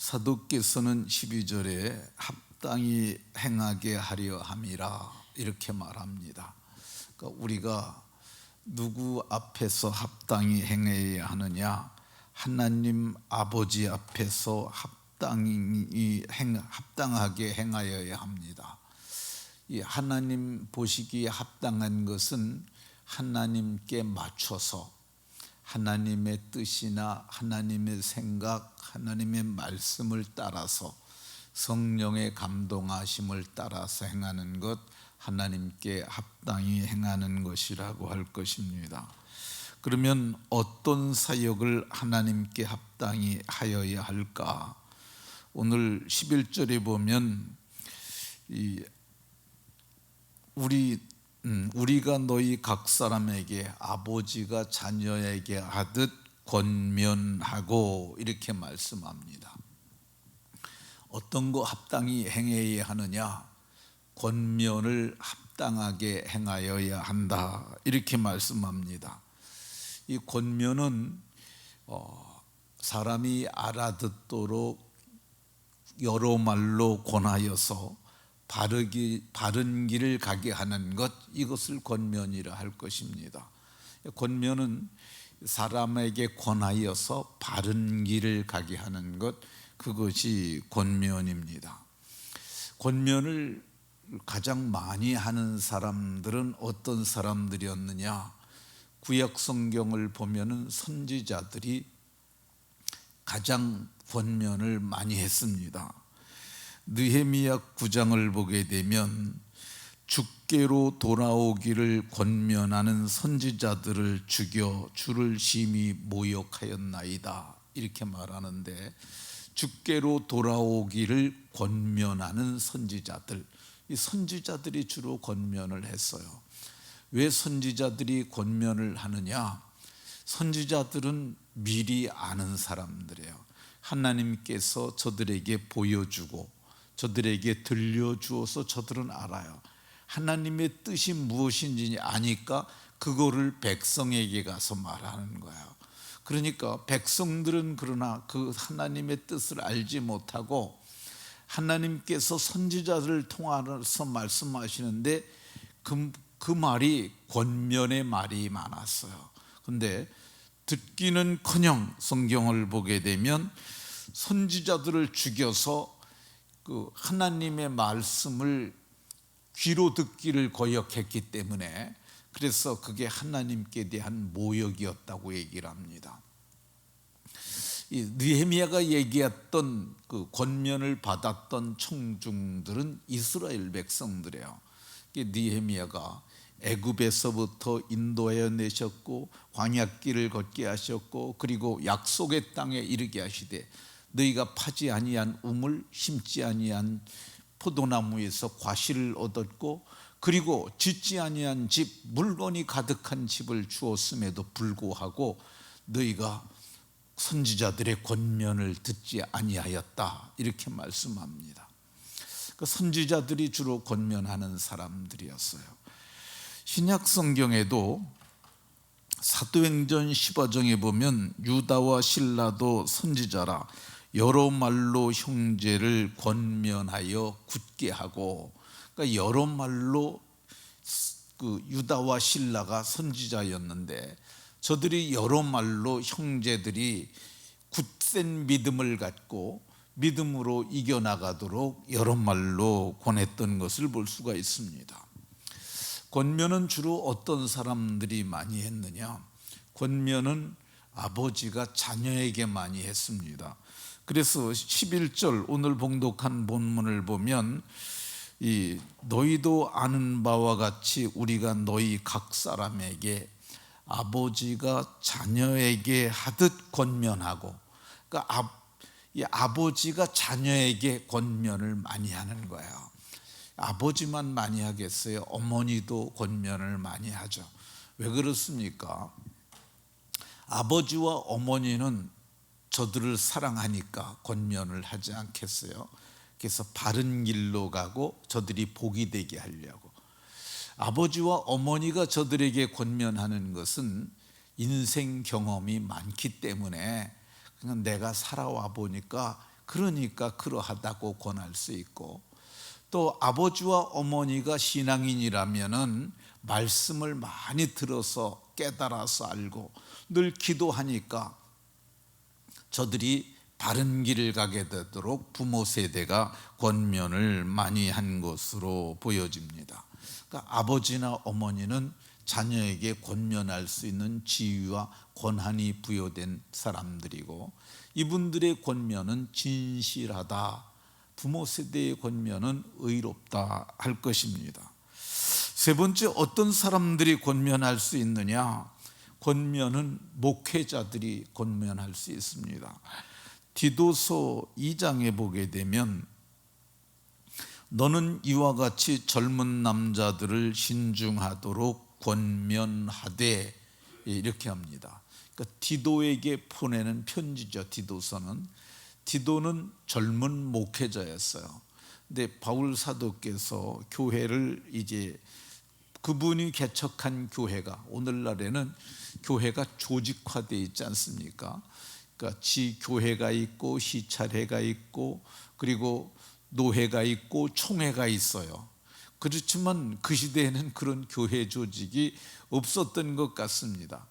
사도께서는 12절에 합당히 행하게 하려 함이라 이렇게 말합니다. 그러니까 우리가 누구 앞에서 합당히 행해야 하느냐? 하나님 아버지 앞에서 합당히 행, 합당하게 행하여야 합니다. 이 하나님 보시기에 합당한 것은 하나님께 맞춰서 하나님의 뜻이나 하나님의 생각, 하나님의 말씀을 따라서 성령의 감동하심을 따라서 행하는 것, 하나님께 합당히 행하는 것이라고 할 것입니다. 그러면 어떤 사역을 하나님께 합당히 하여야 할까? 오늘 11절에 보면 이 우리 음, 우리가 너희 각 사람에게 아버지가 자녀에게 하듯 권면하고 이렇게 말씀합니다. 어떤 거 합당히 행해야 하느냐? 권면을 합당하게 행하여야 한다. 이렇게 말씀합니다. 이 권면은 어, 사람이 알아듣도록 여러 말로 권하여서 바르기, 바른 길을 가게 하는 것 이것을 권면이라 할 것입니다. 권면은 사람에게 권하여서 바른 길을 가게 하는 것 그것이 권면입니다. 권면을 가장 많이 하는 사람들은 어떤 사람들이었느냐? 구약 성경을 보면은 선지자들이 가장 권면을 많이 했습니다. 느헤미야 9장을 보게 되면 주께로 돌아오기를 권면하는 선지자들을 죽여 주를 심히 모욕하였나이다 이렇게 말하는데 주께로 돌아오기를 권면하는 선지자들 이 선지자들이 주로 권면을 했어요. 왜 선지자들이 권면을 하느냐? 선지자들은 미리 아는 사람들이에요. 하나님께서 저들에게 보여주고 저들에게 들려주어서 저들은 알아요. 하나님의 뜻이 무엇인지 아니까 그거를 백성에게 가서 말하는 거예요. 그러니까 백성들은 그러나 그 하나님의 뜻을 알지 못하고 하나님께서 선지자들을 통하서 말씀하시는데 그, 그 말이 권면의 말이 많았어요. 근데 듣기는커녕 성경을 보게 되면 선지자들을 죽여서 그 하나님의 말씀을 귀로 듣기를 거역했기 때문에 그래서 그게 하나님께 대한 모욕이었다고 얘기를 합니다. 이 느헤미야가 얘기했던 그 권면을 받았던 청중들은 이스라엘 백성들이에요. 느헤미야가 애굽에서부터 인도하여 내셨고 광야길을 걷게 하셨고 그리고 약속의 땅에 이르게 하시되 너희가 파지 아니한 우물 심지 아니한 포도나무에서 과실을 얻었고 그리고 짓지 아니한 집 물건이 가득한 집을 주었음에도 불구하고 너희가 선지자들의 권면을 듣지 아니하였다 이렇게 말씀합니다. 그 선지자들이 주로 권면하는 사람들이었어요. 신약 성경에도 사도행전 15장에 보면 유다와 신라도 선지자라 여러 말로 형제를 권면하여 굳게 하고 그러니까 여러 말로 그 유다와 신라가 선지자였는데 저들이 여러 말로 형제들이 굳센 믿음을 갖고 믿음으로 이겨나가도록 여러 말로 권했던 것을 볼 수가 있습니다. 권면은 주로 어떤 사람들이 많이 했느냐? 권면은 아버지가 자녀에게 많이 했습니다. 그래서 11절 오늘 봉독한 본문을 보면 이 너희도 아는 바와 같이 우리가 너희 각 사람에게 아버지가 자녀에게 하듯 권면하고 그러니까 아, 이 아버지가 자녀에게 권면을 많이 하는 거예요. 아버지만 많이 하겠어요? 어머니도 권면을 많이 하죠. 왜 그렇습니까? 아버지와 어머니는 저들을 사랑하니까 권면을 하지 않겠어요? 그래서 바른 길로 가고 저들이 복이 되게 하려고. 아버지와 어머니가 저들에게 권면하는 것은 인생 경험이 많기 때문에 그냥 내가 살아와 보니까 그러니까 그러하다고 권할 수 있고 또 아버지와 어머니가 신앙인이라면은 말씀을 많이 들어서 깨달아서 알고 늘 기도하니까 저들이 바른 길을 가게 되도록 부모 세대가 권면을 많이 한 것으로 보여집니다. 그러니까 아버지나 어머니는 자녀에게 권면할 수 있는 지위와 권한이 부여된 사람들이고 이분들의 권면은 진실하다. 부모 세대의 권면은 의롭다 할 것입니다. 세 번째 어떤 사람들이 권면할 수 있느냐? 권면은 목회자들이 권면할 수 있습니다. 디도서 2장에 보게 되면 너는 이와 같이 젊은 남자들을 신중하도록 권면하되 이렇게 합니다. 그러니까 디도에게 보내는 편지죠. 디도서는 디도는 젊은 목회자였어요. 근데 바울 사도께서 교회를 이제 그분이 개척한 교회가 오늘날에는 교회가 조직화되어 있지 않습니까? 그러니까 지 교회가 있고 시찰회가 있고 그리고 노회가 있고 총회가 있어요. 그렇지만 그 시대에는 그런 교회 조직이 없었던 것 같습니다.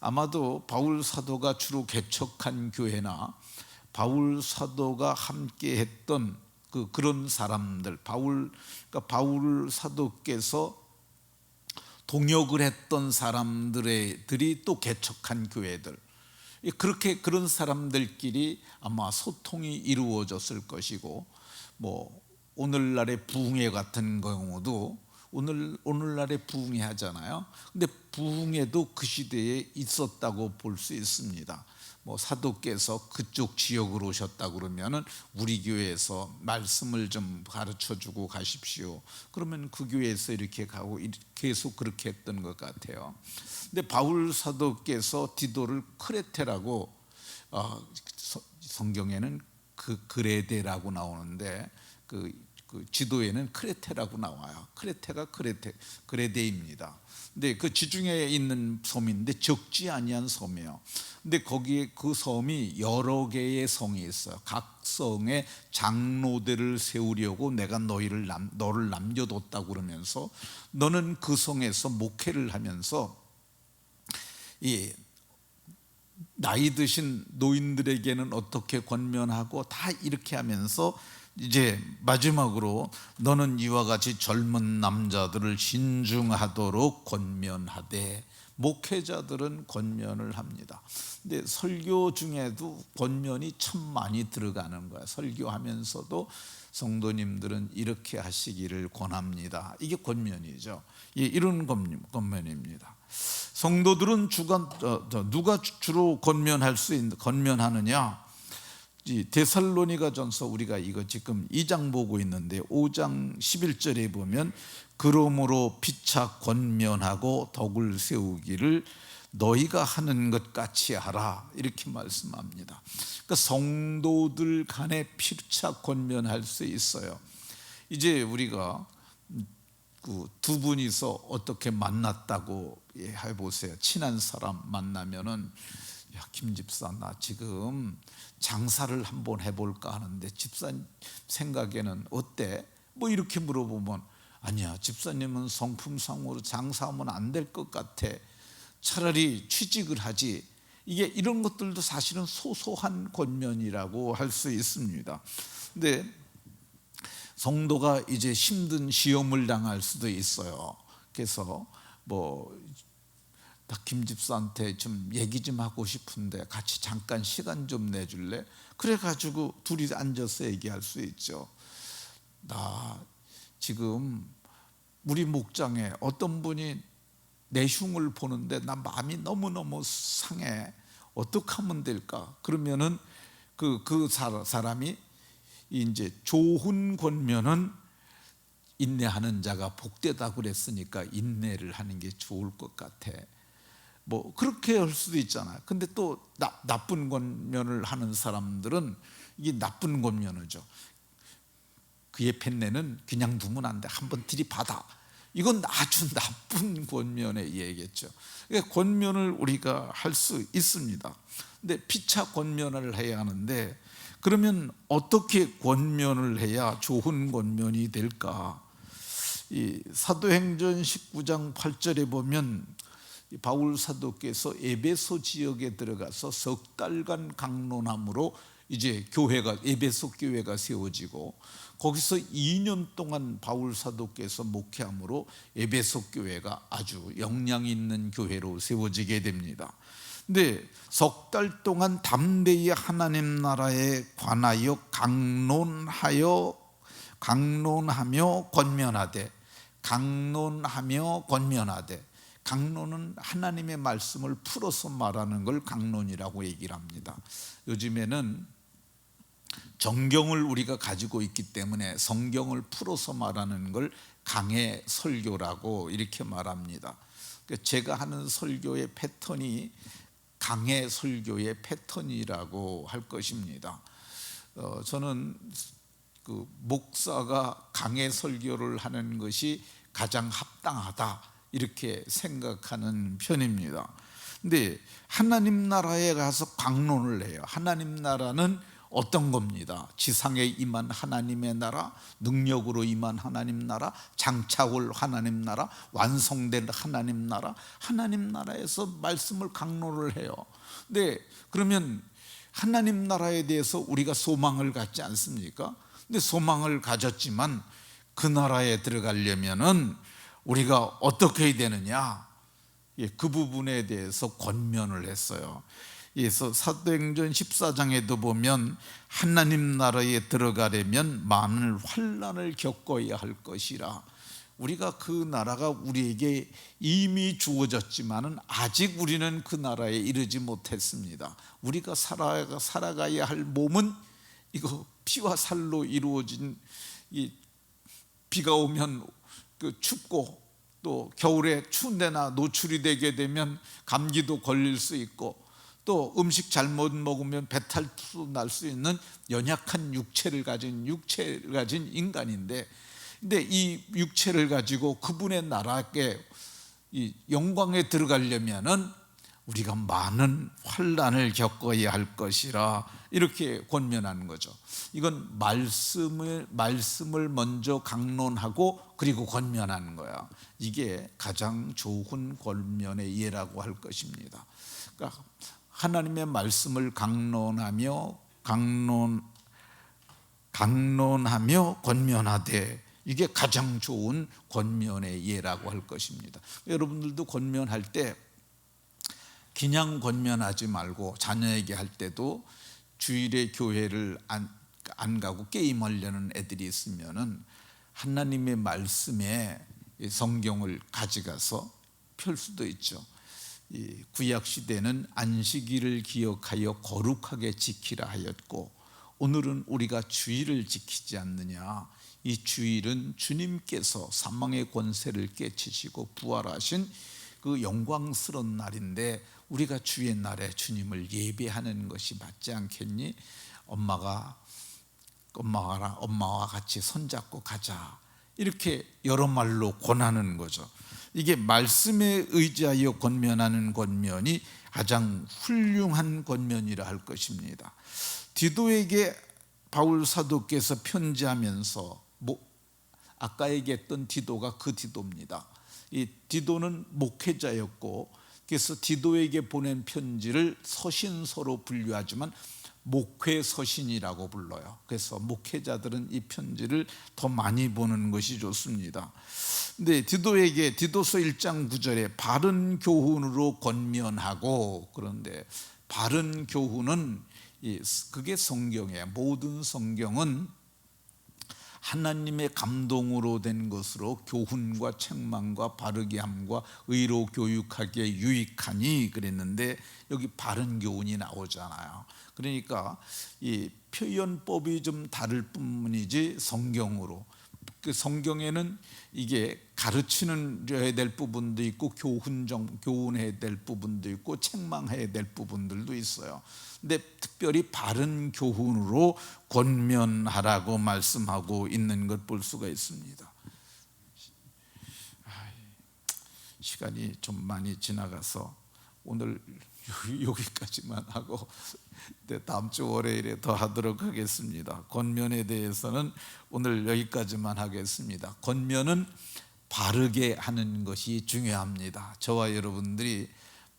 아마도 바울 사도가 주로 개척한 교회나 바울 사도가 함께 했던 그 그런 사람들 바울 그러니까 바울 사도께서 동역을 했던 사람들이 또 개척한 교회들 그렇게 그런 사람들끼리 아마 소통이 이루어졌을 것이고 뭐 오늘날의 부흥회 같은 경우도 오늘 오늘날의 부흥회 하잖아요. 근데 부흥회도 그 시대에 있었다고 볼 수 있습니다. 뭐 사도께서 그쪽 지역으로 오셨다 그러면은 우리 교회에서 말씀을 좀 가르쳐 주고 가십시오. 그러면 그 교회에서 이렇게 가고 계속 그렇게 했던 것 같아요. 근데 바울 사도께서 디도를 크레테라고 어, 성경에는 그 그레데라고 나오는데 그, 그 지도에는 크레테라고 나와요. 크레테가 크레테 그레데입니다. 근데 그 지중해에 있는 섬인데 적지 아니한 섬이에요. 근데 거기에 그 섬이 여러 개의 성이 있어요. 각 성에 장로들을 세우려고 내가 너희를 남, 너를 남겨뒀다 그러면서 너는 그 성에서 목회를 하면서 이 나이 드신 노인들에게는 어떻게 권면하고 다 이렇게 하면서 이제 마지막으로 너는 이와 같이 젊은 남자들을 신중하도록 권면하되 목회자들은 권면을 합니다. 근데 설교 중에도 권면이 참 많이 들어가는 거야. 설교하면서도 성도님들은 이렇게 하시기를 권합니다. 이게 권면이죠. 예, 이런 권면입니다. 성도들은 주간 누가 주로 권면할 수 있는 권면하느냐? 데살로니가 전서 우리가 이거 지금 2장 보고 있는데 5장 11절에 보면 그러므로 피차 권면하고 덕을 세우기를 너희가 하는 것 같이 하라 이렇게 말씀합니다. 그러니까 성도들 간에 피차 권면할 수 있어요. 이제 우리가 그두 분이서 어떻게 만났다고 해보세요. 친한 사람 만나면은 야, 김 집사 나 지금 장사를 한번 해볼까 하는데 집사님 생각에는 어때? 뭐 이렇게 물어보면 아니야 집사님은 성품상으로 장사하면 안 될 것 같아. 차라리 취직을 하지. 이게 이런 것들도 사실은 소소한 권면이라고 할 수 있습니다. 근데 성도가 이제 힘든 시험을 당할 수도 있어요. 그래서 뭐 김 집사한테 좀 얘기 좀 하고 싶은데 같이 잠깐 시간 좀 내줄래? 그래가지고 둘이 앉아서 얘기할 수 있죠. 나 지금 우리 목장에 어떤 분이 내 흉을 보는데 나 마음이 너무너무 상해. 어떻게 하면 될까? 그러면은 그, 그 사람이 이제 좋은 권면은 인내하는 자가 복되다 그랬으니까 인내를 하는 게 좋을 것 같아. 뭐 그렇게 할 수도 있잖아요. 근데 또 나, 나쁜 권면을 하는 사람들은 이게 나쁜 권면이죠. 그의 팬내는 그냥 두면 안 돼. 한번 들이받아. 이건 아주 나쁜 권면의 얘기겠죠. 그러니까 권면을 우리가 할 수 있습니다. 근데 피차 권면을 해야 하는데 그러면 어떻게 권면을 해야 좋은 권면이 될까? 이 사도행전 19장 8절에 보면 이 바울 사도께서 에베소 지역에 들어가서 석 달간 강론함으로 이제 교회가 에베소 교회가 세워지고 거기서 2년 동안 바울 사도께서 목회함으로 에베소 교회가 아주 영향 있는 교회로 세워지게 됩니다. 근데 석 달 동안 담대히 하나님 나라에 관하여 강론하여 강론하며 권면하되 강론하며 권면하되 강론은 하나님의 말씀을 풀어서 말하는 걸 강론이라고 얘기를 합니다. 요즘에는 정경을 우리가 가지고 있기 때문에 성경을 풀어서 말하는 걸 강의 설교라고 이렇게 말합니다. 그러니까 제가 하는 설교의 패턴이 강의 설교의 패턴이라고 할 것입니다. 어, 저는 그 목사가 강의 설교를 하는 것이 가장 합당하다 이렇게 생각하는 편입니다. 근데 하나님 나라에 가서 강론을 해요. 하나님 나라는 어떤 겁니다. 지상에 임한 하나님의 나라, 능력으로 임한 하나님 나라, 장차올 하나님 나라, 완성된 하나님 나라, 하나님 나라에서 말씀을 강론을 해요. 근데 그러면 하나님 나라에 대해서 우리가 소망을 갖지 않습니까? 근데 소망을 가졌지만 그 나라에 들어가려면은 우리가 어떻게 해야 되느냐? 예, 그 부분에 대해서 권면을 했어요. 그래서 사도행전 14장에도 보면 하나님 나라에 들어가려면 많은 환란을 겪어야 할 것이라. 우리가 그 나라가 우리에게 이미 주어졌지만은 아직 우리는 그 나라에 이르지 못했습니다. 우리가 살아가 살아가야 할 몸은 이거 피와 살로 이루어진 이 비가 오면 그 춥고 또 겨울에 추운 데나 노출이 되게 되면 감기도 걸릴 수 있고 또 음식 잘못 먹으면 배탈도 날 수 있는 연약한 육체를 가진 육체를 가진 인간인데 근데 이 육체를 가지고 그분의 나라에 이 영광에 들어가려면은 우리가 많은 환란을 겪어야 할 것이라 이렇게 권면하는 거죠. 이건 말씀을 말씀을 먼저 강론하고 그리고 권면하는 거야. 이게 가장 좋은 권면의 예라고 할 것입니다. 그러니까 하나님의 말씀을 강론하며 강론 강론하며 권면하되 이게 가장 좋은 권면의 예라고 할 것입니다. 여러분들도 권면할 때 그냥 권면하지 말고 자녀에게 할 때도 주일에 교회를 안, 안 가고 게임하려는 애들이 있으면은 하나님의 말씀에 성경을 가져가서 펼 수도 있죠. 이 구약 시대는 안식일을 기억하여 거룩하게 지키라 하였고 오늘은 우리가 주일을 지키지 않느냐. 이 주일은 주님께서 사망의 권세를 깨치시고 부활하신 그 영광스러운 날인데 우리가 주의 날에 주님을 예배하는 것이 맞지 않겠니? 엄마가 엄마와 엄마와 같이 손잡고 가자. 이렇게 여러 말로 권하는 거죠. 이게 말씀에 의지하여 권면하는 권면이 가장 훌륭한 권면이라 할 것입니다. 디도에게 바울 사도께서 편지하면서 뭐 아까 얘기했던 디도가 그 디도입니다. 이 디도는 목회자였고 그래서 디도에게 보낸 편지를 서신서로 분류하지만 목회 서신이라고 불러요. 그래서 목회자들은 이 편지를 더 많이 보는 것이 좋습니다. 근데 디도에게 디도서 1장 9절에 바른 교훈으로 권면하고 그런데 바른 교훈은 그게 성경이에요. 모든 성경은 하나님의 감동으로 된 것으로 교훈과 책망과 바르게 함과 의로 교육하기에 유익하니 그랬는데 여기 바른 교훈이 나오잖아요. 그러니까 이 표현법이 좀 다를 뿐이지 성경으로 그 성경에는 이게 가르치는 해야 될 부분도 있고 교훈 정 교훈해야 될 부분도 있고 책망해야 될 부분들도 있어요. 근데 특별히 바른 교훈으로 권면하라고 말씀하고 있는 것 볼 수가 있습니다. 시간이 좀 많이 지나가서 오늘 요- 여기까지만 하고 네, 다음 주 월요일에 더 하도록 하겠습니다. 권면에 대해서는 오늘 여기까지만 하겠습니다. 권면은 바르게 하는 것이 중요합니다. 저와 여러분들이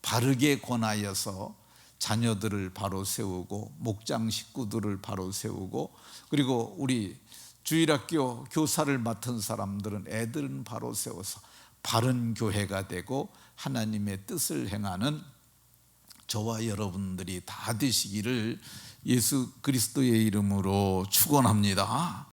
바르게 권하여서 자녀들을 바로 세우고 목장 식구들을 바로 세우고 그리고 우리 주일학교 교사를 맡은 사람들은 애들은 바로 세워서 바른 교회가 되고 하나님의 뜻을 행하는 저와 여러분들이 다 되시기를 예수 그리스도의 이름으로 축원합니다.